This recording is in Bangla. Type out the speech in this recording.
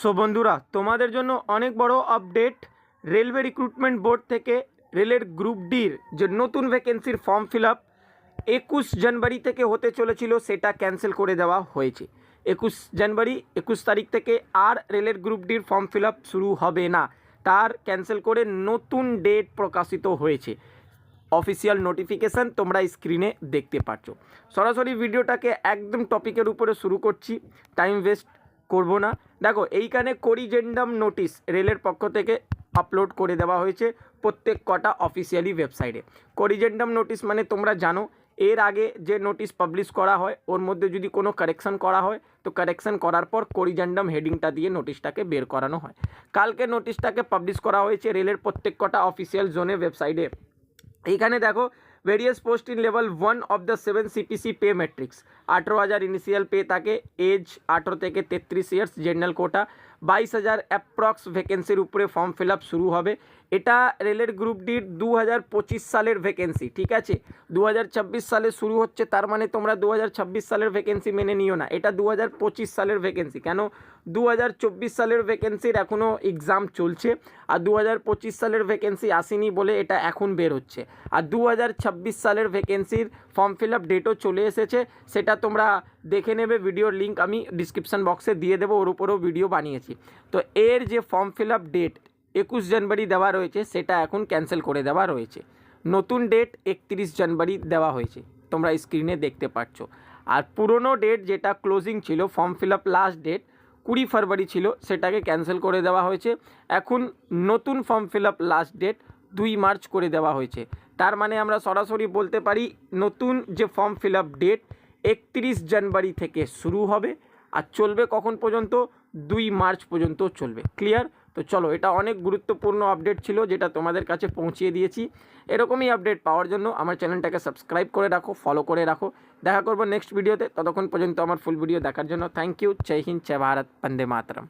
সো বন্ধুরা, তোমাদের জন্য অনেক বড় আপডেট রেলওয়ে রিক্রুটমেন্ট বোর্ড থেকে রেলের গ্রুপ ডির যে নতুন ভ্যাকেন্সির ফর্ম ফিল আপ একুশ জানুয়ারি থেকে হতে চলেছিল, সেটা ক্যান্সেল করে দেওয়া হয়েছে। একুশ জানুয়ারি, একুশ তারিখ থেকে আর রেলের গ্রুপ ডির ফর্ম ফিল আপ শুরু হবে না। তার ক্যান্সেল করে নতুন ডেট প্রকাশিত হয়েছে। অফিসিয়াল নোটিফিকেশান তোমরা স্ক্রিনে দেখতে পাচ্ছ সরাসরি ভিডিওটাকে একদম টপিকের উপরে শুরু করছি। টাইম ওয়েস্ট করব না। দেখো, এইখানে করিজেন্ডাম নোটিশ রেলের পক্ষ থেকে আপলোড করে দেওয়া হয়েছে প্রত্যেক কটা অফিসিয়ালি ওয়েবসাইটে করিজেন্ডাম নোটিশ মানে তোমরা জানো, এর আগে যে নোটিশ পাবলিশ করা হয়, ওর মধ্যে যদি কোনো কারেকশন করা হয়, তো কারেকশন করার পর করিজেন্ডাম হেডিংটা দিয়ে নোটিশটাকে বের করানো হয়। কালকে নোটিশটাকে পাবলিশ করা হয়েছে রেলের প্রত্যেক কটা অফিসিয়াল জোনে ওয়েবসাইটে এইখানে দেখো various post in level one of the seven CPC pay matrix আঠেরো হাজার ইনিশিয়াল পে থাকে এজ আঠেরো থেকে তেত্রিশ ইয়ার্স জেনারেল কোটা বাইশ হাজার অ্যাপ্রক্স ভ্যাকেন্সির উপরে ফর্ম ফিল আপ শুরু হবে। এটা রেলের গ্রুপ ডির দু হাজার পঁচিশ সালের ভ্যাকেন্সি ঠিক আছে? দু হাজার ছাব্বিশ সালে শুরু হচ্ছে, তার মানে তোমরা দু হাজার ছাব্বিশ সালের ভ্যাকেন্সি মেনে নিও না। এটা দু হাজার পঁচিশ সালের ভ্যাকেন্সি কেন? দু হাজার চব্বিশ সালের ভ্যাকেন্সির এখনও এক্সাম চলছে, আর দু হাজার পঁচিশ সালের ভ্যাকেন্সি আসেনি বলে এটা এখন বের হচ্ছে আর দু হাজার ছাব্বিশ সালের ভ্যাকেন্সির ফর্ম ফিল আপ ডেটও চলে এসেছে। সেটা তোমরা দেখে নেবে, ভিডিওর লিঙ্ক আমি ডিসক্রিপশান বক্সে দিয়ে দেবো, ওর উপরেও ভিডিও বানিয়েছি। তো এর যে ফর্ম ফিল আপ ডেট একুশ জানুয়ারি দেওয়া রয়েছে, সেটা এখন ক্যান্সেল করে দেওয়া রয়েছে। নতুন ডেট একত্রিশ জানুয়ারি দেওয়া হয়েছে, তোমরা স্ক্রিনে দেখতে পাচ্ছ আর পুরনো ডেট যেটা ক্লোজিং ছিল form fill up last date কুড়ি ফেব্রুয়ারি ছিল, সেটাকে ক্যান্সেল করে দেওয়া হয়েছে। এখন নতুন form fill up last date দুই মার্চ করে দেওয়া হয়েছে। তার মানে আমরা সরাসরি বলতে পারি নতুন যে ফর্ম ফিল আপ ডেট একত্রিশ জানুয়ারি থেকে শুরু হবে আর চলবে কখন পর্যন্ত? দুই মার্চ পর্যন্ত চলবে। ক্লিয়ার তো চলো, এটা অনেক গুরুত্বপূর্ণ আপডেট ছিল যেটা তোমাদের কাছে পৌঁছিয়ে দিয়েছি। এরকমই আপডেট পাওয়ার জন্য আমার চ্যানেলটাকে সাবস্ক্রাইব করে রাখো ফলো করে রাখো। দেখা করব নেক্সট ভিডিওতে ততক্ষণ পর্যন্ত আমার ফুল ভিডিও দেখার জন্য থ্যাংক ইউ জয় হিন্দ, জয় ভারত, বন্দে মাতরম।